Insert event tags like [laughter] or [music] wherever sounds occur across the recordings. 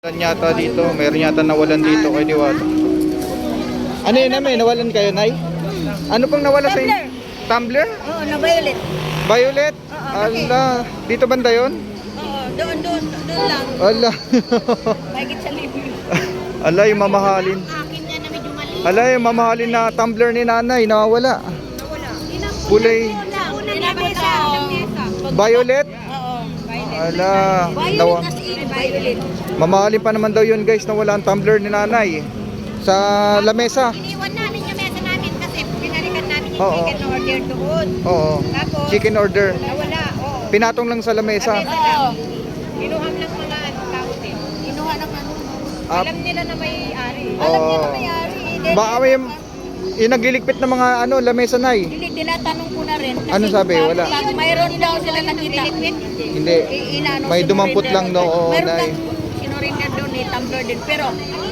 Nawalan yata dito. Meron yata nawalan dito kay Diwata. Ano yun namin? Nawalan kayo, Nay? Ano pang nawala sa inyo? Tumbler? Oo, na violet. Violet? Ala, dito banda yun? Oo, doon, doon, doon lang. Ala. [laughs] Mahigit sa libo. Ala, yung mamahalin. Akin nga na medyo mali. Ala, yung mamahalin na tumbler ni nanay, nawawala. Nawala. Kulay Una, una na mesa. violet? Ala, nawa. Mamahalin pa naman daw yun guys, nawala ang tumbler ni nanay. Sa lamesa. Iniwan namin yung mesa namin kasi pinalikan namin yung Oo. chicken order doon. Oo. Tapos, Chicken order. nawala. Oo. Pinatong lang sa lamesa. Oo. Kinuham ng mga ano, tao din. Kinuha ng ano. Ah. Alam nila na may ari. Alam nila na may ari. Baka may yung nagliligpit ng mga ano, lamesa nay. Hindi, tinatanong ko na rin. Kasi Ano sabi? pag- Wala. Pag mayroon daw sila nakita. Hindi. May dumampot lang daw, doon. oo, Meron Nay. lang sinurinder doon eh, tumbler din. Pero,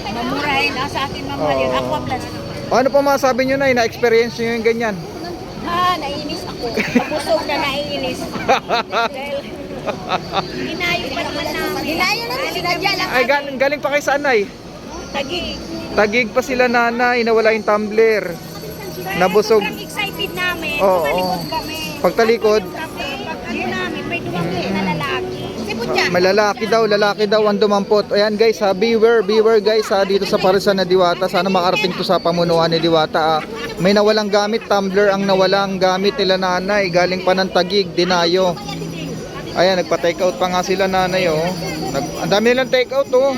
mamurahin. Ah, sa akin mamahal yun. Oo. Aqua Plus. Ano pa masabi nyo nay, na-experience nyo yung ganyan? Ha, naiinis ako. Pabusog na naiinis. Dahil, Hinayo pa naman namin. Hinayo namin. Sinadya lang Ay, galing, galing pa kay saan nay? Tagi. Tagig pa sila nanay, nawala yung tumbler. Nabusog. Sobrang excited namin. Oo. Tumalikod kami. Pagtalikod? Kami, pag ano namin, may na lalaki. Sipot niya. May lalaki daw, lalaki daw ang dumampot. Ayan guys ha, beware, beware guys ha, dito sa Parisan na Diwata. Sana makarating to sa pamunuan ni Diwata ha. May nawalang gamit, tumbler ang nawalang gamit nila nanay. Galing pa ng tagig, dinayo. Ayan, nagpa-take out pa nga sila nanay oh. Nag ang dami nilang take out oh.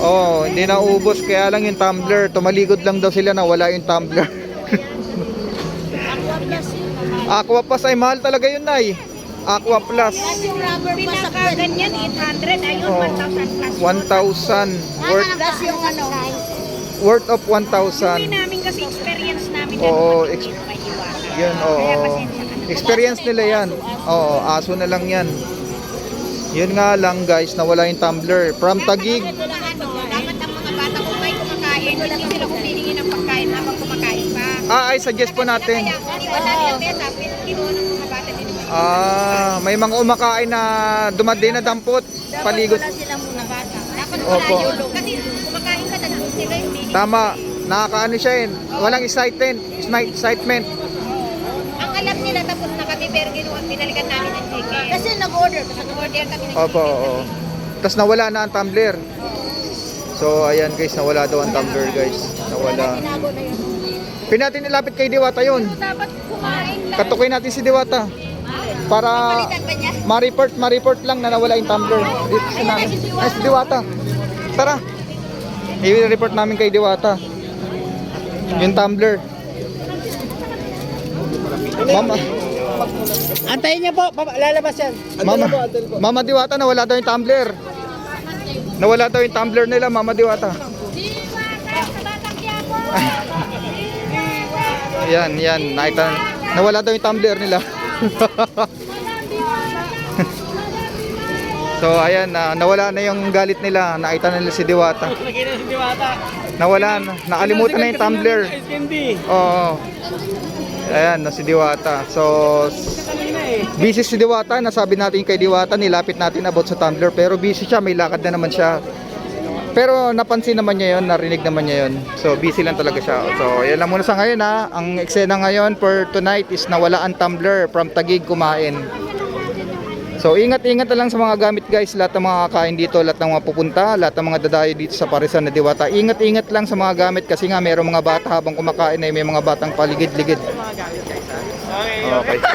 Oh, hindi na ubos kaya lang yung tumbler. Tumaligod lang daw sila na wala yung tumbler. [laughs] Aqua Plus ay mahal talaga yun nay. Aqua Plus. Yung rubber pa sa ganyan, 800. Ayun, Oh, 1,000 plus. 1,000 worth Plus yung ano. worth of Hindi 1,000. namin kasi experience namin. Oo, ex-. Yun, oo. Experience nila yan. Oo, aso na lang yan. Yun nga lang guys, nawala yung tumbler. From Tagig, dapat ang mga bata kung may kumakain, hindi sila humihingi ng pagkain habang kumakain pa. ah, ay suggest po natin. Kaya iniwan namin ang mesa, kinuha ng mga bata din. Ah, may mga umakain na dumadi na dampot, paligot. Wala sila muna bata. Dapat Opo. Kasi kumakain ka sila humihingi. Tama, nakakaano siya yun. Walang excitement, excitement. Ang alam nila tapos na kami pero ginawa, pinalikan namin ng chicken. Kasi nag-order. Kasi nag-order kami ng Opo, chicken. oo. Tapos nawala na ang tumbler. So, ayan guys, nawala daw ang tumbler guys. Nawala. Tinago na yun. Pinatin nilapit kay Diwata yun. Dapat kumain lang. Katukoy natin si Diwata. Para ba niya? ma-report, ma-report lang na nawala yung tumbler. Dito si namin. Ay, si Diwata. Tara. I-report namin kay Diwata. Yung tumbler. Mama, Antayin niya po, papa- lalabas yan. Mama, Mama Diwata, nawala daw yung tumbler. Nawala daw yung tumbler nila, Mama Diwata. Yan, yan, nakita. Nawala daw yung tumbler nila. [laughs] so, ayan, na, nawala na yung galit nila. Nakita nila si Diwata. Nakita si Diwata. Nawala na. Nakalimutan na yung tumbler. Candy. Oo. Ayan, na si Diwata. So, busy si Diwata. Nasabi natin kay Diwata, nilapit natin about sa tumbler. Pero busy siya, may lakad na naman siya. Pero napansin naman niya yon, narinig naman niya yon. So busy lang talaga siya. So yan lang muna sa ngayon ha. Ang eksena ngayon for tonight is nawala ang tumbler from Tagig kumain. So ingat-ingat na lang sa mga gamit guys, lahat ng mga kakain dito, lahat ng mga pupunta, lahat ng mga dadayo dito sa Parisan na Diwata. Ingat-ingat lang sa mga gamit kasi nga mayroong mga bata habang kumakain ay may mga batang paligid-ligid. Okay. Okay.